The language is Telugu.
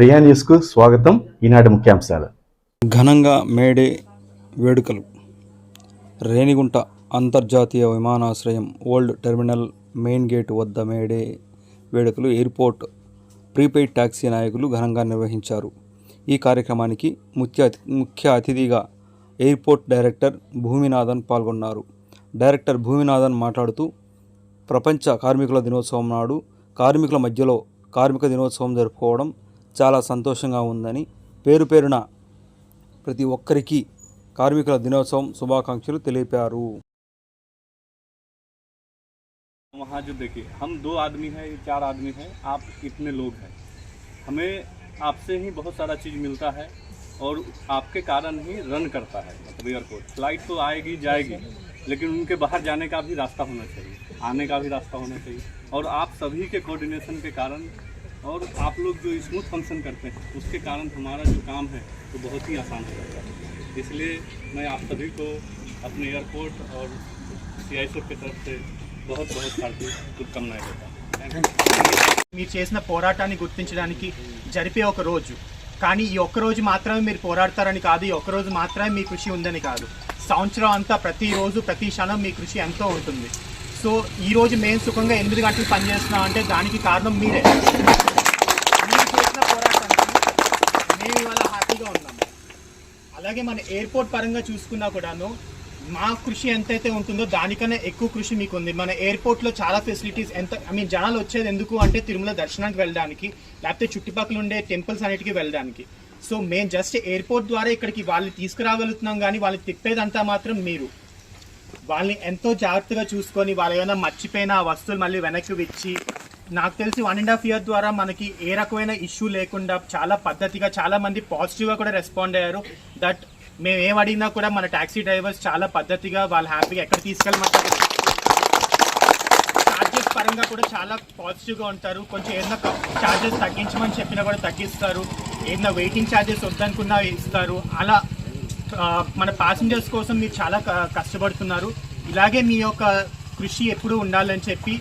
ప్రియా న్యూస్కు స్వాగతం. ఈనాటి ముఖ్యాంశాలు. ఘనంగా మేడే వేడుకలు. రేణిగుంట అంతర్జాతీయ విమానాశ్రయం ఓల్డ్ టెర్మినల్ మెయిన్ గేట్ వద్ద మేడే వేడుకలు ఎయిర్పోర్ట్ ప్రీపెయిడ్ ట్యాక్సీ నాయకులు ఘనంగా నిర్వహించారు. ఈ కార్యక్రమానికి ముఖ్య అతి- ముఖ్య అతిథిగా ఎయిర్పోర్ట్ డైరెక్టర్ భూమినాథన్ పాల్గొన్నారు. డైరెక్టర్ భూమినాథన్ మాట్లాడుతూ ప్రపంచ కార్మికుల దినోత్సవం నాడు కార్మికుల మధ్యలో కార్మిక దినోత్సవం జరుపుకోవడం చాలా సంతోషంగా ఉందని పేరు పేరున ప్రతి ఒక్కరికి కార్మికుల దినోత్సవం శుభాకాంక్షలు తెలిపారు वहाँ जो देखिए हम दो आदमी हैं या चार आदमी हैं आप कितने लोग हैं हमें आपसे ही बहुत सारा चीज़ मिलता है और आपके कारण ही रन करता है मतलब एयरपोर्ट फ्लाइट तो आएगी जाएगी लेकिन उनके बाहर जाने का भी रास्ता होना चाहिए आने का भी रास्ता होना चाहिए और आप सभी के कोऑर्डिनेशन के कारण और आप लोग जो स्मूथ फंक्शन करते हैं उसके कारण हमारा जो काम है वो बहुत ही आसान हो जाता है इसलिए मैं आप सभी को अपने एयरपोर्ट और सी की तरफ से बहुत बहुत हार्दिक शुभकामनाएं देता हूँ थैंक यू మీరు చేసిన పోరాటాన్ని గుర్తించడానికి జరిపే ఒక రోజు కానీ ఈ ఒక్క రోజు మాత్రమే మీరు పోరాడతారని కాదు ఈ ఒక్క రోజు మాత్రమే మీ కృషి ఉందని కాదు సంవత్సరం అంతా ప్రతిరోజు ప్రతి క్షణం మీ కృషి ఎంతో ఉంటుంది సో ఈ రోజు మేము సుఖంగా ఎనిమిది గంటలు పనిచేస్తున్నాం అంటే దానికి కారణం మీరే. మీరు చేసిన పోరాటానికి మేము ఇవాళ హ్యాపీగా ఉన్నాము అలాగే మన ఎయిర్పోర్ట్ పరంగా చూసుకున్నా కూడాను మా కృషి ఎంతైతే ఉంటుందో దానికన్నా ఎక్కువ కృషి మీకు ఉంది మన ఎయిర్పోర్ట్లో చాలా ఫెసిలిటీస్ ఎంత ఐ మీన్ జనాలు వచ్చేది ఎందుకు అంటే తిరుమల దర్శనానికి వెళ్ళడానికి లేకపోతే చుట్టుపక్కల ఉండే టెంపుల్స్ అన్నిటికీ వెళ్ళడానికి. సో మేము జస్ట్ ఎయిర్పోర్ట్ ద్వారా ఇక్కడికి వాళ్ళు తీసుకురాగలుగుతున్నాం కానీ వాళ్ళు తిప్పేదంతా మాత్రం మీరు. వాళ్ళని ఎంతో జాగ్రత్తగా చూసుకొని వాళ్ళు ఏమైనా మర్చిపోయిన ఆ వస్తువులు మళ్ళీ వెనక్కి ఇచ్చి నాకు తెలిసి వన్ అండ్ హాఫ్ ఇయర్ ద్వారా మనకి ఏ రకమైన ఇష్యూ లేకుండా చాలా పద్ధతిగా చాలా మంది పాజిటివ్గా కూడా రెస్పాండ్ అయ్యారు. దట్ మేము ఏం అడిగినా కూడా మన టాక్సీ డ్రైవర్స్ చాలా పద్ధతిగా వాళ్ళు హ్యాపీగా ఎక్కడ తీసుకెళ్ళమంటారు. చార్జెస్ పరంగా కూడా చాలా పాజిటివ్గా ఉంటారు. కొంచెం ఏదైనా చార్జెస్ తగ్గించమని చెప్పినా కూడా తగ్గిస్తారు. ఏదైనా వెయిటింగ్ చార్జెస్ వద్దనుకున్నా ఇస్తారు. అలా మన ప్యాసింజర్స్ కోసం మీరు చాలా క- కష్టపడుతున్నారు. ఇలాగే మీ యొక్క కృషి ఎప్పుడూ ఉండాలని చెప్పి